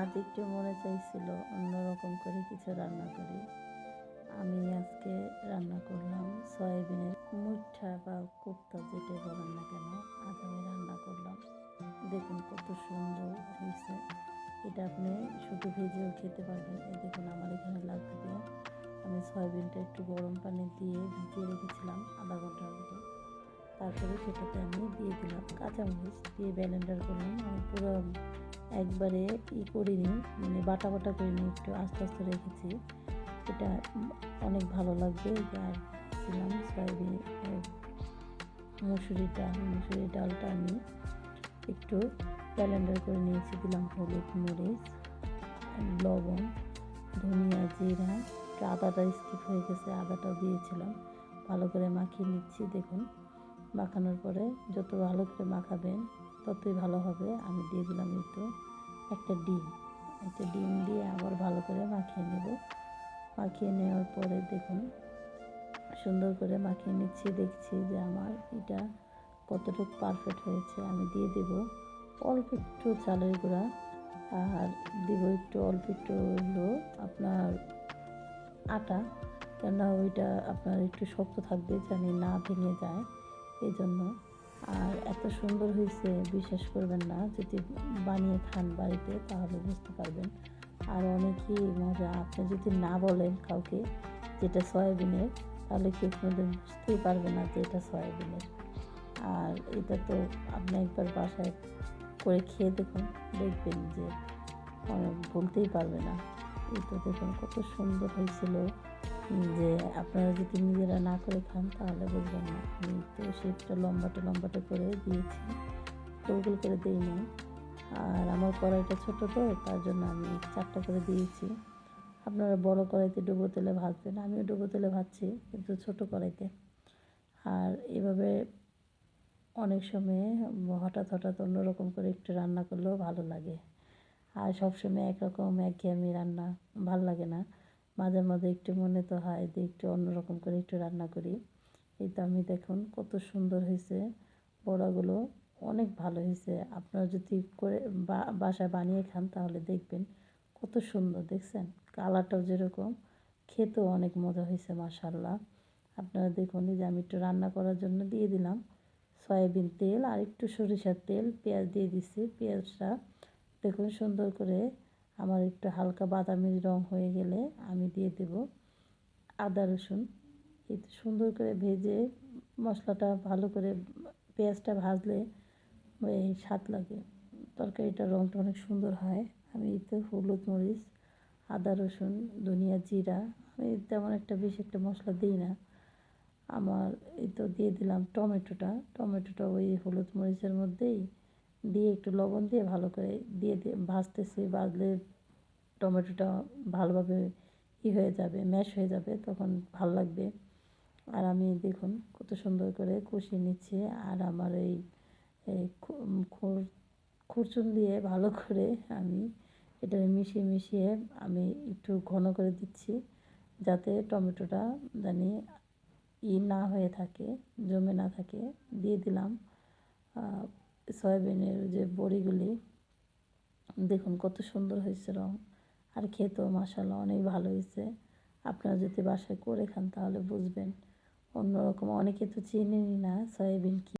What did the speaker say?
আজ একটু মনে চাইছিল অন্যরকম করে কিছু রান্না করি। আমি আজকে রান্না করলাম সয়াবিনের মুঠা বা কোপ্তা যেটা বলেন না কেন, আজ আমি রান্না করলাম। দেখুন কত সুন্দর হয়েছে। এটা আপনি শুধু ভেজেও খেতে পারবেন। এই দেখুন আমার এখানে লাগবে। আমি সয়াবিনটা একটু গরম পানি দিয়ে ভিজিয়ে রেখেছিলাম আধা ঘণ্টার তারপরে সেটাতে আমি দিয়ে দিলাম কাঁচামরিচ দিয়ে ব্যালেন্ডার করলাম আমি পুরো একবারে ই করিনি মানে বাটা বাটা করিনি, একটু আস্তে আস্তে রেখেছি। এটা অনেক ভালো লাগবে আর ছিলাম সয়াবিন মুসুরি ডাল মুসুরি ডালটা আমি একটু ব্যালেন্ডার করে নিয়েছি, দিলাম হলুদ মরিচ, লবণ, ধনিয়া জিরা আদাটা স্কিপ হয়ে গেছে, আদাটাও দিয়েছিলাম। ভালো করে মাখিয়ে নিচ্ছি, দেখুন। মাখানোর পরে যত ভালো করে মাখাবেন, ততই ভালো হবে। আমি দিয়ে দিলাম একটু একটা ডিম। একটা ডিম দিয়ে আবার ভালো করে মাখিয়ে নেব। মাখিয়ে নেওয়ার পরে দেখুন, সুন্দর করে মাখিয়ে নিচ্ছি। দেখছি যে আমার এটা কতটুকু পারফেক্ট হয়েছে। আমি দিয়ে দেব অল্প একটু চালের গুঁড়া আর দেবো একটু অল্প একটু হলো আপনার আটা। কেননা ওইটা আপনার একটু শক্ত থাকবে জানি না ভেঙে যায়। এই জন্য আর এত সুন্দর হয়েছে বিশ্বাস করবেন না, যদি বানিয়ে খান বাড়িতে, তাহলে বুঝতে পারবেন। আর অনেকই মজা। আপনি যদি না বলেন কাউকে যেটা সয়াবিনের, তাহলে কেউ কোনোদিন বুঝতেই পারবে না যে এটা সয়াবিনের। আর এটা তো আপনি একবার বাসায় করে খেয়ে দেখুন, দেখবেন যে ভুলতেই পারবে না। এটা দেখুন কত সুন্দর হয়েছিল যে আপনারা যদি নিজেরা না করে খান, তাহলে বুঝবেন না। আমি তো শেপটা লম্বাটা লম্বাটা করে দিয়েছি গোল গোল করে দিইনি। আর আমার কড়াইটা ছোটো তো, তার জন্য আমি চারটা করে দিয়েছি। আপনারা বড় কড়াইতে ডুবো তেলে ভাজবেন, আমিও ডুবো তেলে ভাজছি, কিন্তু ছোট কড়াইতে। আর এভাবে অনেক সময় হঠাৎ হঠাৎ অন্যরকম করে একটু রান্না করলেও ভালো লাগে। আর সবসময় একরকম একঘেয়েমি রান্না ভালো লাগে না। মাঝে মাঝে একটু মনে তো হয় যে একটু অন্যরকম করে একটু রান্না করি। এই তো আমি দেখুন কত সুন্দর হয়েছে বড়াগুলো, অনেক ভালো হয়েছে। আপনারা যদি করে বাসায় বানিয়ে খান তাহলে দেখবেন কত সুন্দর, দেখছেন? কালারটাও যেরকম, খেতেও অনেক মজা হয়েছে মাসাল্লাহ আপনারা দেখুন যে আমি একটু রান্না করার জন্য দিয়ে দিলাম সয়াবিন তেল আর একটু সরিষার তেল, পেঁয়াজ দিয়ে দিচ্ছি পেঁয়াজটা দেখুন সুন্দর করে আমার একটু হালকা বাদামি রং হয়ে গেলে আমি দিয়ে দেব আদা রসুন। এই সুন্দর করে ভেজে মশলাটা ভালো করে পেঁয়াজটা ভাজলে এই স্বাদ লাগে। তরকারিটার রঙটা অনেক সুন্দর হয়। আমি এতে হলুদ মরিচ, আদা রসুন, ধনিয়া জিরা, আমি তেমন একটা বেশি একটা মশলা দিই না। আমার এই তো দিয়ে দিলাম টমেটোটা। টমেটোটা ওই হলুদ মরিচের মধ্যেই দিয়ে একটু লবণ দিয়ে ভালো করে দিয়ে দিয়ে ভাজতেছি, ভাজলে টমেটোটা ভালোভাবে ই হয়ে যাবে, ম্যাশ হয়ে যাবে, তখন ভালো লাগবে। আর আমি দেখুন কত সুন্দর করে কষিয়ে নিচ্ছি, আর আমার এই খুরচুন দিয়ে ভালো করে আমি এটা মিশিয়ে মিশিয়ে আমি একটু ঘন করে দিচ্ছি, যাতে টমেটোটা জানি ই না হয়ে থাকে, জমে না থাকে। দিয়ে দিলাম সয়াবিনের যে বড়িগুলি, দেখুন কত সুন্দর হয়েছে রং। আর খেতেও মশালা অনেক ভালো হয়েছে। আপনারা যদি বাসায় করে খান তাহলে বুঝবেন। অন্যরকম অনেকে তো চিনেনি না সয়াবিন কী